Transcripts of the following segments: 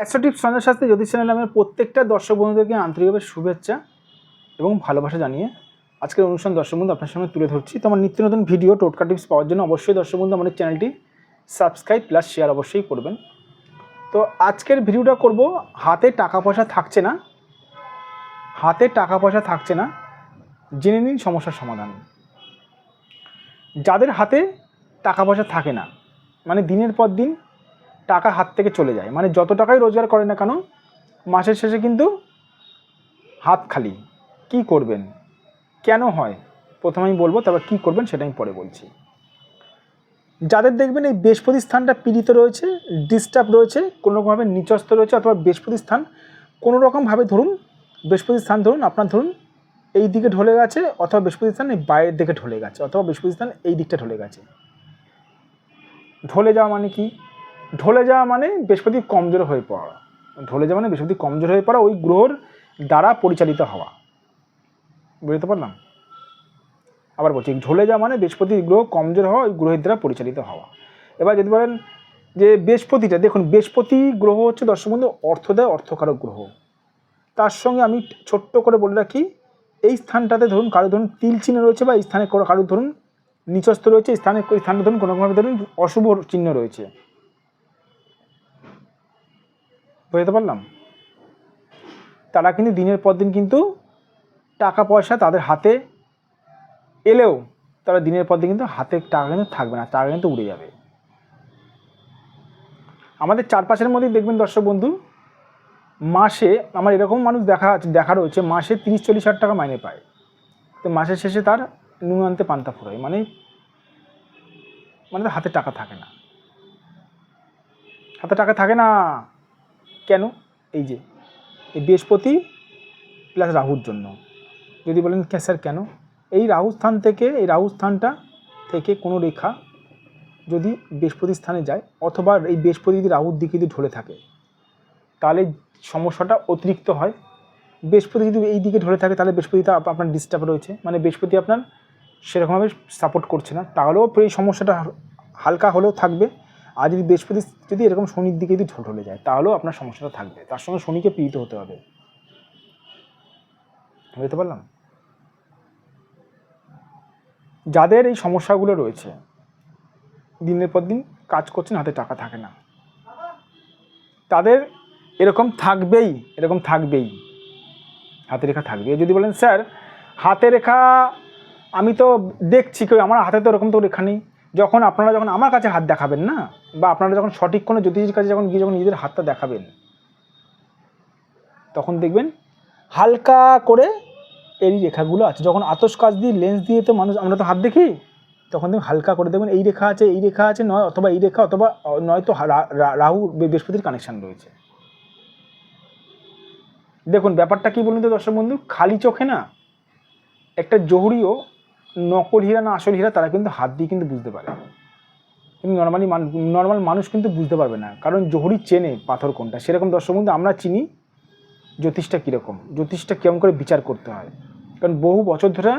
অ্যাস্ট্রোটিপ সঞ্জয় শাস্ত্রী জ্যোতিষ channel আমার প্রত্যেকটা দর্শক বন্ধুদেরকে আন্তরিকভাবে শুভেচ্ছা এবং ভালোবাসা জানিয়ে আজকের অনুষ্ঠান দর্শক বন্ধু আপনার সামনে তুলে ধরছি। তো আমার নিত্য নতুন ভিডিও টোটকা টিপস পাওয়ার জন্য অবশ্যই দর্শক বন্ধু আমাদের চ্যানেলটি সাবস্ক্রাইব প্লাস শেয়ার অবশ্যই করবেন। তো আজকের ভিডিওটা করব, হাতে টাকা পয়সা থাকছে না, হাতে টাকা পয়সা থাকছে না, জেনে নিন সমস্যার সমাধান। যাদের হাতে টাকা পয়সা থাকে না মানে দিনের পর দিন টাকা হাত থেকে চলে যায়। মানে যত টাকাই রোজগার করে না কেন, মাসের শেষে কিন্তু হাত খালি। কি করবেন? কেন হয়? প্রথমে আমি বলব, তারপর কী করবেন সেটা আমি পরে বলছি। যাদের দেখবেন এই বৃহস্পতি স্থানটা পীড়িত রয়েছে ডিস্টার্ব রয়েছে কোনো রকমভাবে নিচস্ত রয়েছে অথবা বৃহস্পতি স্থান কোনো রকমভাবে ধরুন বৃহস্পতি স্থান ধরুন, আপনার ধরুন এই দিকে ঢলে গেছে অথবা বৃহস্পতি স্থান এই বাইরের দিকে ঢলে গেছে অথবা বৃহস্পতি স্থান এই দিকটা ঢলে গেছে। ঢলে যাওয়া মানে কি? ঢলে যাওয়া মানে বৃহস্পতি কমজোর হয়ে পড়া। ঢলে যাওয়া মানে বৃহস্পতি কমজোর হয়ে পড়া ওই গ্রহর দ্বারা পরিচালিত হওয়া। বুঝতে পারলাম? আবার বলছি, ঢলে যাওয়া মানে বৃহস্পতি গ্রহ কমজোর হওয়া, ওই গ্রহের দ্বারা পরিচালিত হওয়া। এবার যদি বলেন যে বৃহস্পতিটা, দেখুন, বৃহস্পতি গ্রহ হচ্ছে দর্শক বন্ধু, অর্থদেয়, অর্থকারক গ্রহ। তার সঙ্গে আমি ছোট্ট করে বলে রাখি, এই স্থানটাতে ধরুন, কারও ধরুন তিল চিহ্ন রয়েছে বা এই স্থানে কারও ধরুন নিচস্থ রয়েছে স্থানে স্থানে ধরুন, কোনো রকমভাবে ধরুন অশুভ চিহ্ন রয়েছে। বুঝতে পারলাম? তারা কিন্তু দিনের পর দিন কিন্তু টাকা পয়সা তাদের হাতে এলেও তারা দিনের পর দিন কিন্তু হাতে টাকা কিন্তু থাকবে না, টাকা কিন্তু উড়ে যাবে। আমাদের চারপাশের মধ্যেই দেখবেন দর্শক বন্ধু, মাসে আমার এরকম মানুষ দেখা আছে, দেখা রয়েছে, মাসে তিরিশ, চল্লিশ হাজার টাকা মাইনে পায়। তো মাসের শেষে তার নুন আনতে পান্তা ফুরায় মানে মানে হাতে টাকা থাকে না। হাতে টাকা থাকে না। কেন? এই যে, এই বৃহস্পতি প্লাস রাহুর জন্য। যদি বলেন স্যার কেন? এই রাহু স্থান থেকে, এই রাহু স্থানটা থেকে কোনো রেখা যদি বৃহস্পতি স্থানে যায় অথবা এই বৃহস্পতি যদি রাহুর দিকে যদি ঢলে থাকে, তাহলে সমস্যাটা অতিরিক্ত হয়। বৃহস্পতি যদি এই দিকে ঢলে থাকে, তাহলে বৃহস্পতিটা আপ- আপনার ডিস্টার্ব রয়েছে। মানে বৃহস্পতি আপনার সেরকমভাবে সাপোর্ট করছে না। তাহলেও এই সমস্যাটা হালকা হলেও থাকবে। আর যদি বৃহস্পতি, যদি এরকম শনির দিকে যদি ঢলে যায়, তাহলেও আপনার সমস্যাটা থাকবে। তার সঙ্গে শনিকে পীড়িত হতে হবে। বুঝতে পারলাম? যাদের এই সমস্যাগুলো রয়েছে, দিনের পর দিন কাজ করছেন, হাতে টাকা থাকে না। তাদের এরকম থাকবেই এরকম থাকবেই। হাতে রেখা থাকবে। যদি বলেন, স্যার, হাতে রেখা আমি তো দেখছি, কেউ আমার হাতে তো এরকম তো রেখা নেই। যখন আপনারা যখন আমার কাছে হাত দেখাবেন না, বা আপনারা যখন সঠিক কোনো জ্যোতিষীর কাছে যখন গিয়ে যখন নিজেদের হাতটা দেখাবেন, তখন দেখবেন হালকা করে এই রেখাগুলো আছে। যখন আতস কাজ দিয়ে লেন্স দিয়ে তো মানুষ, আমরা তো হাত দেখি, তখন দেখবেন হালকা করে দেখবেন এই রেখা আছে, এই রেখা আছে, নয়, অথবা এই রেখা, অথবা নয়তো রাহু বৃহস্পতির কানেকশন রয়েছে। দেখুন, ব্যাপারটা কি বলুন তো দর্শক বন্ধু? খালি চোখে না, একটা জহুরিও নকল হীরা না আসল হীরা, তারা কিন্তু হাত দিয়ে কিন্তু বুঝতে পারে। কিন্তু নর্মালি নর্মাল মানুষ কিন্তু বুঝতে পারবে না। কারণ জহুরি চেনে পাথর কোনটা। সেরকম দর্শক বন্ধু, আমরা চিনি জ্যোতিষটা কীরকম। জ্যোতিষটা কেমন করে বিচার করতে হয়। কারণ বহু বছর ধরে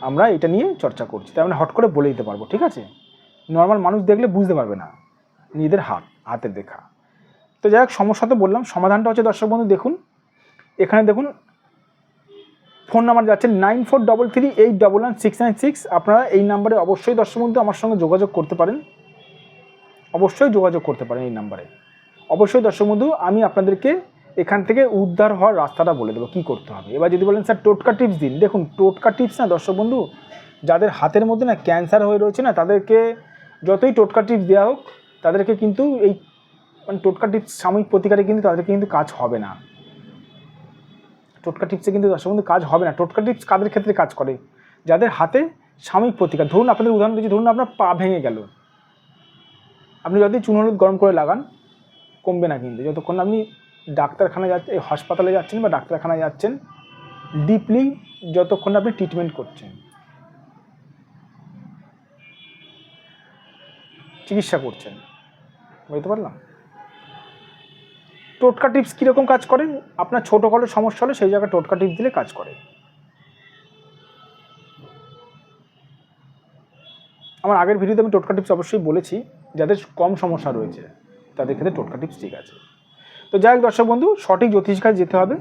আমরা এটা নিয়ে চর্চা করছি। তাই আমরা হট করে বলে দিতে পারব, ঠিক আছে? নর্মাল মানুষ দেখলে বুঝতে পারবে না। নিজেদের হাত, হাতের দেখা। তো যাই হোক, সমস্যা তো বললাম। সমাধানটা হচ্ছে দর্শক বন্ধু, দেখুন। এখানে দেখুন ফোন নাম্বার যাচ্ছে nine four double three eight double one six nine six. আপনারা এই নাম্বারে অবশ্যই দর্শক বন্ধু আমার সঙ্গে যোগাযোগ করতে পারেন। অবশ্যই যোগাযোগ করতে পারেন এই নাম্বারে। অবশ্যই দর্শক বন্ধু, আমি আপনাদেরকে এখান থেকে উদ্ধার হওয়ার রাস্তাটা বলে দেবো, কী করতে হবে। এবার যদি বলেন, স্যার, টোটকা টিপস দিন। দেখুন, টোটকা টিপস না দর্শক বন্ধু, যাদের হাতের মধ্যে না ক্যান্সার হয়ে রয়েছে না, তাদেরকে যতই টোটকা টিপস দেওয়া হোক, তাদেরকে কিন্তু এই মানে টোটকা টিপস সাময়িক প্রতিকারে কিন্তু তাদেরকে কিন্তু কাজ হবে না। টোটকা টিপসে কিন্তু দর্শক বন্ধু কাজ হবে না। টোটকা টিপস কাদের ক্ষেত্রে কাজ করে? যাদের হাতে সাময়িক প্রতিকার। ধরুন আপনাদের উদাহরণ দিচ্ছি, ধরুন আপনার পা ভেঙে গেল। আপনি যদি চুন হলুদ গরম করে লাগান, কমবে না কিন্তু। যতক্ষণ আপনি ডাক্তারখানায় যাচ্ছেন হাসপাতালে যাচ্ছেন বা ডাক্তারখানায় যাচ্ছেন ডিপলি যতক্ষণ আপনি ট্রিটমেন্ট করছেন। চিকিৎসা করছেন। বুঝতে পারলাম? টোটকা টিপস কীরকম কাজ করে? আপনার ছোটো করে সমস্যা হলে সেই জায়গায় টোটকা টিপস দিলে কাজ করে। আমার আগের ভিডিওতে আমি টোটকা টিপস অবশ্যই বলেছি, যাদের কম সমস্যা রয়েছে, তাদের ক্ষেত্রে টোটকা টিপস ঠিক আছে। তো যাই হোক দর্শক বন্ধু, সঠিক জ্যোতিষ কাছে যেতে হবে,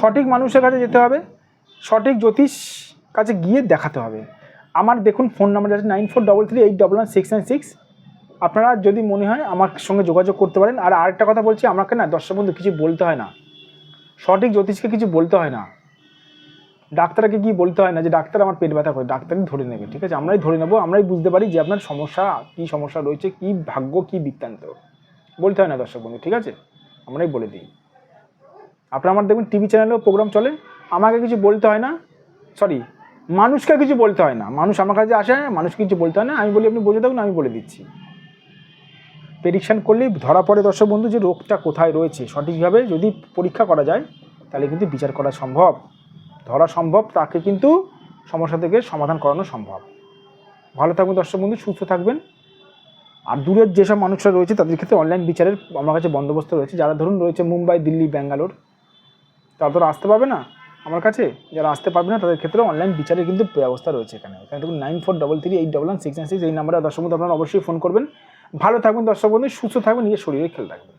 সঠিক মানুষের কাছে যেতে হবে, সঠিক জ্যোতিষ কাছে গিয়ে দেখাতে হবে। আমার দেখুন ফোন নাম্বার আছে nine four double three eight double one six nine six. আপনারা যদি মনে হয় আমার সঙ্গে যোগাযোগ করতে পারেন, আর আরেকটা কথা বলছি, আমাকে না দর্শক বন্ধু কিছু বলতে হয় না। সঠিক জ্যোতিষকে কিছু বলতে হয় না। ডাক্তারকে কি বলতে হয় না যে, ডাক্তার, আমার পেট ব্যথা করে, ডাক্তারই ধরে নেবে। ঠিক আছে? আমরাই ধরে নেব, আমরাই বুঝতে পারি যে, আপনার সমস্যা, কি সমস্যা রয়েছে, কি ভাগ্য, কি বৃত্তান্ত। বলতে হয় না দর্শক বন্ধু, ঠিক আছে? আমরাই বলে দিই। আপনার আমার দেখবেন টিভি চ্যানেলেও প্রোগ্রাম চলে। আমাকে কিছু বলতে হয় না। সরি, মানুষকে কিছু বলতে হয় না। মানুষ আমার কাছে আসে, মানুষকে কিছু বলতে হয় না। আমি বলি, আপনি বুঝে থাকুন, আমি বলে দিচ্ছি। প্রেডিকশান করলেই ধরা পড়ে দর্শক বন্ধু যে রোগটা কোথায় রয়েছে। সঠিকভাবে যদি পরীক্ষা করা যায়, তাহলে কিন্তু বিচার করা সম্ভব। ধরা সম্ভব, তাকে কিন্তু সমস্যা থেকে সমাধান করানো সম্ভব। ভালো থাকবেন দর্শক বন্ধু, সুস্থ থাকবেন। আর দূরের যেসব মানুষরা রয়েছে, তাদের ক্ষেত্রে অনলাইন বিচারের আমার কাছে বন্দোবস্ত রয়েছে। যারা ধরুন রয়েছে মুম্বাই, দিল্লি, ব্যাঙ্গালোর, তারা তো আসতে পারবে না আমার কাছে। যারা আসতে পারবে না, তাদের ক্ষেত্রে অনলাইন বিচারের কিন্তু ব্যবস্থা রয়েছে এখানে। এখানে দেখুন nine four double three eight double one six nine six এই নাম্বারে দর্শক আপনারা অবশ্যই ফোন করবেন। ভালো থাকবেন দর্শক বন্ধু সুস্থ থাকবেন নিজের শরীরে খেয়াল রাখবেন।